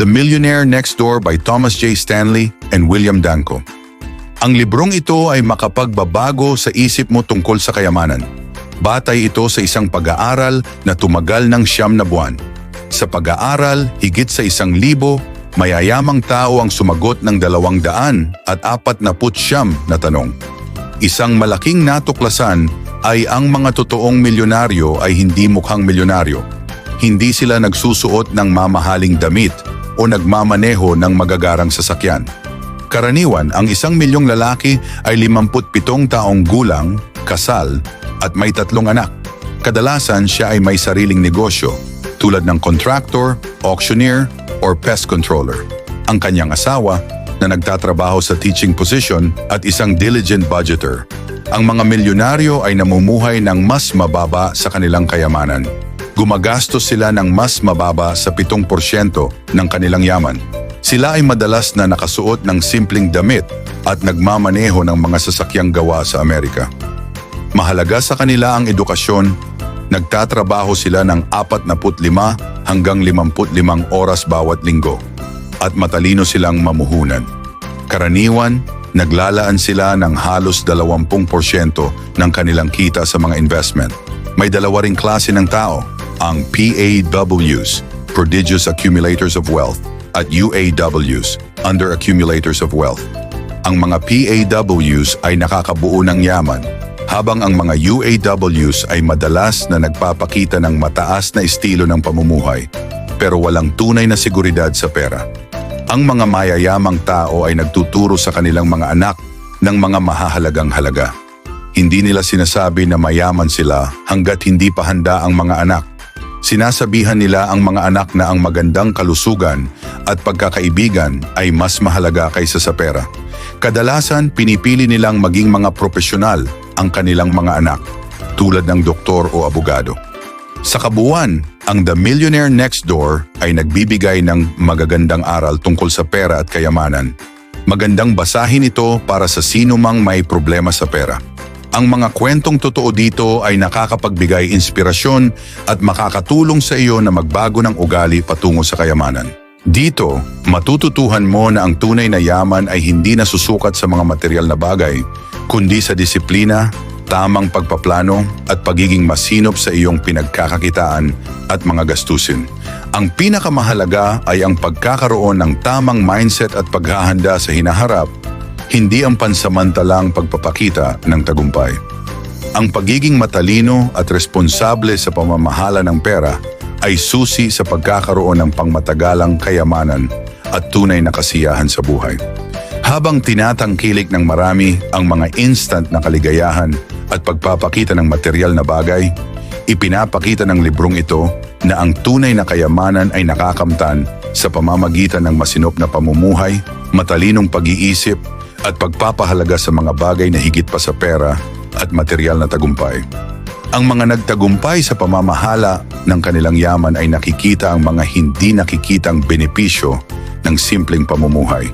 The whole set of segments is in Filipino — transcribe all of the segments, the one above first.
The Millionaire Next Door by Thomas J. Stanley and William Danko. Ang librong ito ay makapagbabago sa isip mo tungkol sa kayamanan. Batay ito sa isang pag-aaral na tumagal ng siyam na buwan. Sa pag-aaral, higit sa isang libo, mayayamang tao ang sumagot ng dalawang daan at apat na putsyam na tanong. Isang malaking natuklasan ay ang mga totoong milyonaryo ay hindi mukhang milyonaryo. Hindi sila nagsusuot ng mamahaling damit o nagmamaneho ng magagarang sasakyan. Karaniwan, ang isang milyong lalaki ay 57 taong gulang, kasal, at may tatlong anak. Kadalasan siya ay may sariling negosyo, tulad ng contractor, auctioneer, or pest controller. Ang kanyang asawa, na nagtatrabaho sa teaching position at isang diligent budgeter. Ang mga milyonaryo ay namumuhay ng mas mababa sa kanilang kayamanan. Gumagastos sila ng mas mababa sa 7% ng kanilang yaman. Sila ay madalas na nakasuot ng simpleng damit at nagmamaneho ng mga sasakyang gawa sa Amerika. Mahalaga sa kanila ang edukasyon, nagtatrabaho sila ng 45 hanggang 55 oras bawat linggo at matalino silang mamuhunan. Karaniwan, naglalaan sila ng halos 20% ng kanilang kita sa mga investment. May dalawa ring klase ng tao, ang PAWs, Prodigious Accumulators of Wealth, at UAWs, Under Accumulators of Wealth. Ang mga PAWs ay nakakabuo ng yaman, habang ang mga UAWs ay madalas na nagpapakita ng mataas na estilo ng pamumuhay, pero walang tunay na seguridad sa pera. Ang mga mayayamang tao ay nagtuturo sa kanilang mga anak ng mga mahahalagang halaga. Hindi nila sinasabi na mayaman sila hanggat hindi pa handa ang mga anak. Sinasabihan nila ang mga anak na ang magandang kalusugan at pagkakaibigan ay mas mahalaga kaysa sa pera. Kadalasan, pinipili nilang maging mga profesional ang kanilang mga anak, tulad ng doktor o abogado. Sa kabuuan, ang The Millionaire Next Door ay nagbibigay ng magagandang aral tungkol sa pera at kayamanan. Magandang basahin ito para sa sino mang may problema sa pera. Ang mga kwentong totoo dito ay nakakapagbigay inspirasyon at makakatulong sa iyo na magbago ng ugali patungo sa kayamanan. Dito, matututuhan mo na ang tunay na yaman ay hindi nasusukat sa mga material na bagay, kundi sa disiplina, tamang pagpaplano at pagiging masinop sa iyong pinagkakakitaan at mga gastusin. Ang pinakamahalaga ay ang pagkakaroon ng tamang mindset at paghahanda sa hinaharap, hindi ang pansamantalang pagpapakita ng tagumpay. Ang pagiging matalino at responsable sa pamamahala ng pera ay susi sa pagkakaroon ng pangmatagalang kayamanan at tunay na kasiyahan sa buhay. Habang tinatangkilik ng marami ang mga instant na kaligayahan at pagpapakita ng material na bagay, ipinapakita ng librong ito na ang tunay na kayamanan ay nakakamtan sa pamamagitan ng masinop na pamumuhay, matalinong pag-iisip at pagpapahalaga sa mga bagay na higit pa sa pera at material na tagumpay. Ang mga nagtagumpay sa pamamahala ng kanilang yaman ay nakikita ang mga hindi nakikitang benepisyo ng simpleng pamumuhay.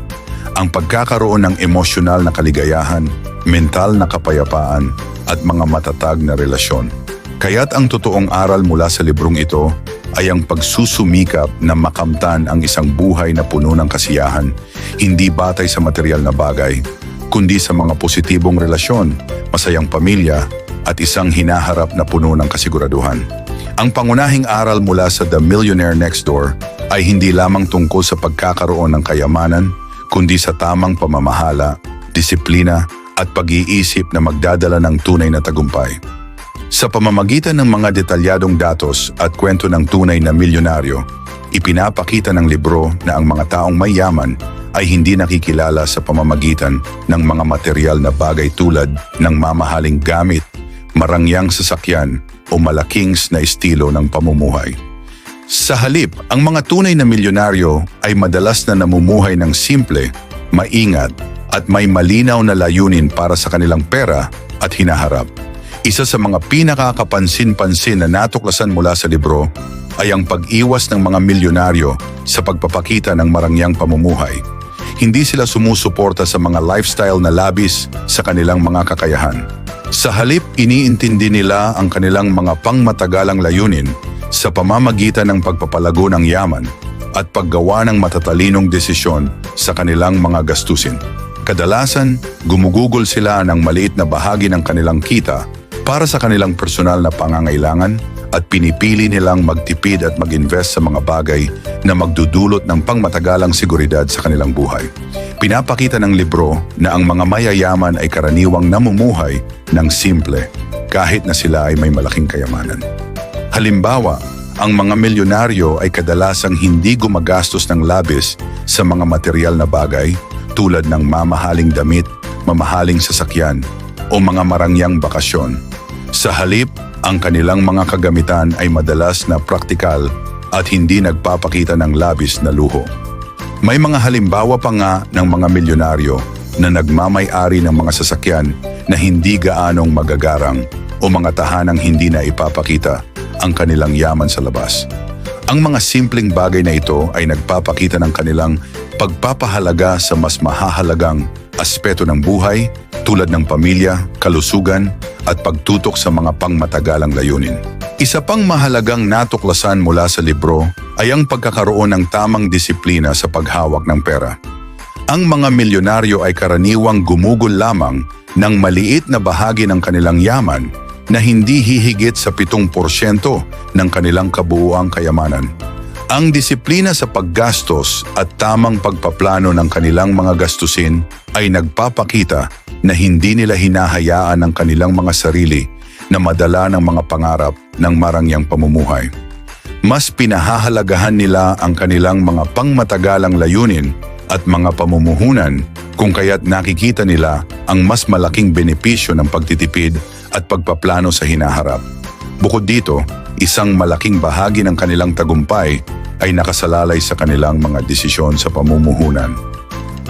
Ang pagkakaroon ng emosyonal na kaligayahan, mental na kapayapaan at mga matatag na relasyon. Kaya't ang totoong aral mula sa librong ito ay ang pagsusumikap na makamtan ang isang buhay na puno ng kasiyahan, hindi batay sa material na bagay, kundi sa mga positibong relasyon, masayang pamilya, at isang hinaharap na puno ng kasiguraduhan. Ang pangunahing aral mula sa The Millionaire Next Door ay hindi lamang tungkol sa pagkakaroon ng kayamanan, kundi sa tamang pamamahala, disiplina, at pag-iisip na magdadala ng tunay na tagumpay. Sa pamamagitan ng mga detalyadong datos at kwento ng tunay na milyonaryo, ipinapakita ng libro na ang mga taong may yaman ay hindi nakikilala sa pamamagitan ng mga material na bagay tulad ng mamahaling gamit, marangyang sasakyan o malaking na estilo ng pamumuhay. Sa halip, ang mga tunay na milyonaryo ay madalas na namumuhay ng simple, maingat at may malinaw na layunin para sa kanilang pera at hinaharap. Isa sa mga pinakakapansin-pansin na natuklasan mula sa libro ay ang pag-iwas ng mga milyonaryo sa pagpapakita ng marangyang pamumuhay. Hindi sila sumusuporta sa mga lifestyle na labis sa kanilang mga kakayahan. Sa halip, iniintindi nila ang kanilang mga pangmatagalang layunin sa pamamagitan ng pagpapalago ng yaman at paggawa ng matatalinong desisyon sa kanilang mga gastusin. Kadalasan, gumugugol sila ng maliit na bahagi ng kanilang kita para sa kanilang personal na pangangailangan at pinipili nilang magtipid at mag-invest sa mga bagay na magdudulot ng pangmatagalang seguridad sa kanilang buhay. Pinapakita ng libro na ang mga mayayaman ay karaniwang namumuhay ng simple kahit na sila ay may malaking kayamanan. Halimbawa, ang mga milyonaryo ay kadalasang hindi gumagastos ng labis sa mga material na bagay tulad ng mamahaling damit, mamahaling sasakyan o mga marangyang bakasyon. Sa halip, ang kanilang mga kagamitan ay madalas na praktikal at hindi nagpapakita ng labis na luho. May mga halimbawa pa nga ng mga milyonaryo na nagmamay-ari ng mga sasakyan na hindi gaanong magagarang o mga tahanang hindi na ipapakita ang kanilang yaman sa labas. Ang mga simpleng bagay na ito ay nagpapakita ng kanilang pagpapahalaga sa mas mahahalagang aspeto ng buhay tulad ng pamilya, kalusugan at pagtutok sa mga pangmatagalang layunin. Isa pang mahalagang natuklasan mula sa libro ay ang pagkakaroon ng tamang disiplina sa paghawak ng pera. Ang mga milyonaryo ay karaniwang gumugol lamang ng maliit na bahagi ng kanilang yaman na hindi hihigit sa 7% ng kanilang kabuuang kayamanan. Ang disiplina sa paggastos at tamang pagpaplano ng kanilang mga gastusin ay nagpapakita na hindi nila hinahayaan ang kanilang mga sarili na madala ng mga pangarap ng marangyang pamumuhay. Mas pinahahalagahan nila ang kanilang mga pangmatagalang layunin at mga pamumuhunan kung kaya't nakikita nila ang mas malaking benepisyo ng pagtitipid at pagpaplano sa hinaharap. Bukod dito, isang malaking bahagi ng kanilang tagumpay ay nakasalalay sa kanilang mga desisyon sa pamumuhunan.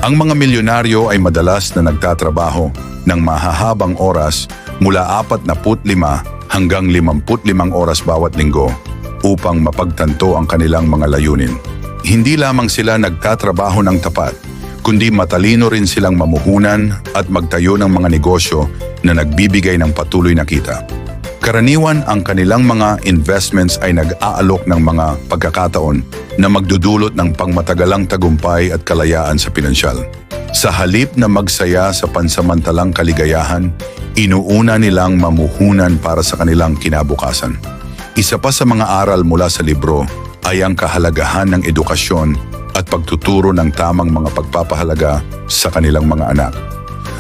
Ang mga milyonaryo ay madalas na nagtatrabaho ng mahahabang oras mula 45 hanggang 55 oras bawat linggo upang mapagtanto ang kanilang mga layunin. Hindi lamang sila nagtatrabaho ng tapat, kundi matalino rin silang mamuhunan at magtayo ng mga negosyo na nagbibigay ng patuloy na kita. Karaniwan ang kanilang mga investments ay nag-aalok ng mga pagkakataon na magdudulot ng pangmatagalang tagumpay at kalayaan sa pinansyal. Sa halip na magsaya sa pansamantalang kaligayahan, inuuna nilang mamuhunan para sa kanilang kinabukasan. Isa pa sa mga aral mula sa libro ay ang kahalagahan ng edukasyon at pagtuturo ng tamang mga pagpapahalaga sa kanilang mga anak.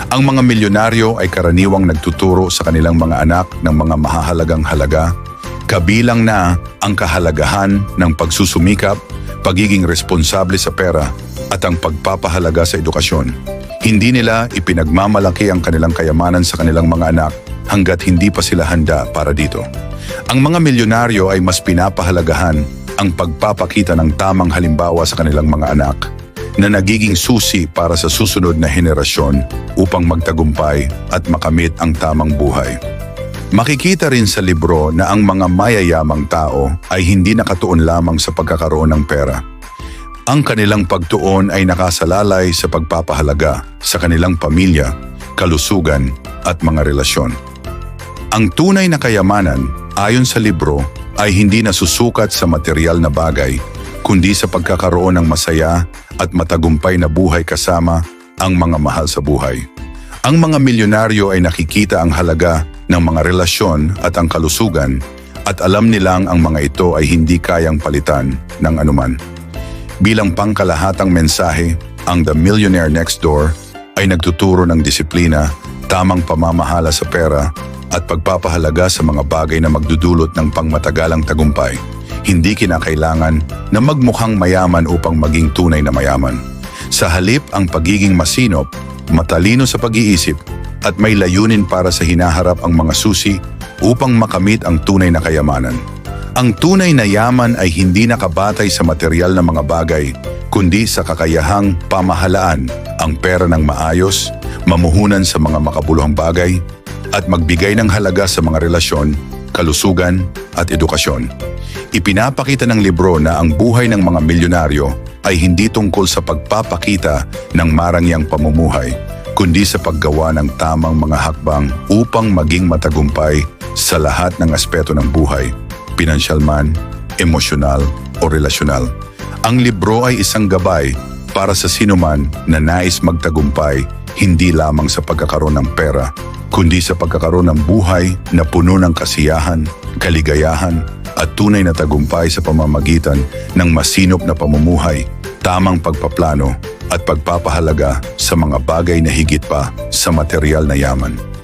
Ang mga milyonaryo ay karaniwang nagtuturo sa kanilang mga anak ng mga mahahalagang halaga, kabilang na ang kahalagahan ng pagsusumikap, pagiging responsable sa pera at ang pagpapahalaga sa edukasyon. Hindi nila ipinagmamalaki ang kanilang kayamanan sa kanilang mga anak hanggat hindi pa sila handa para dito. Ang mga milyonaryo ay mas pinapahalagahan ang pagpapakita ng tamang halimbawa sa kanilang mga anak na nagiging susi para sa susunod na henerasyon upang magtagumpay at makamit ang tamang buhay. Makikita rin sa libro na ang mga mayayamang tao ay hindi nakatuon lamang sa pagkakaroon ng pera. Ang kanilang pagtuon ay nakasalalay sa pagpapahalaga sa kanilang pamilya, kalusugan at mga relasyon. Ang tunay na kayamanan, ayon sa libro, ay hindi nasusukat sa material na bagay, kundi sa pagkakaroon ng masaya at matagumpay na buhay kasama ang mga mahal sa buhay. Ang mga milyonaryo ay nakikita ang halaga ng mga relasyon at ang kalusugan at alam nilang ang mga ito ay hindi kayang palitan ng anuman. Bilang pangkalahatang mensahe, ang The Millionaire Next Door ay nagtuturo ng disiplina, tamang pamamahala sa pera at pagpapahalaga sa mga bagay na magdudulot ng pangmatagalang tagumpay. Hindi kinakailangan na magmukhang mayaman upang maging tunay na mayaman. Sa halip ang pagiging masinop, matalino sa pag-iisip at may layunin para sa hinaharap ang mga susi upang makamit ang tunay na kayamanan. Ang tunay na yaman ay hindi nakabatay sa material na mga bagay, kundi sa kakayahang pamahalaan ang pera ng maayos, mamuhunan sa mga makabuluhang bagay, at magbigay ng halaga sa mga relasyon, kalusugan at edukasyon. Ipinapakita ng libro na ang buhay ng mga milyonaryo ay hindi tungkol sa pagpapakita ng marangyang pamumuhay, kundi sa paggawa ng tamang mga hakbang upang maging matagumpay sa lahat ng aspeto ng buhay, pinansyal man, emosyonal o relasyonal. Ang libro ay isang gabay para sa sinuman na nais magtagumpay hindi lamang sa pagkakaroon ng pera, kundi sa pagkakaroon ng buhay na puno ng kasiyahan, kaligayahan at tunay na tagumpay sa pamamagitan ng masinop na pamumuhay, tamang pagpaplano at pagpapahalaga sa mga bagay na higit pa sa material na yaman.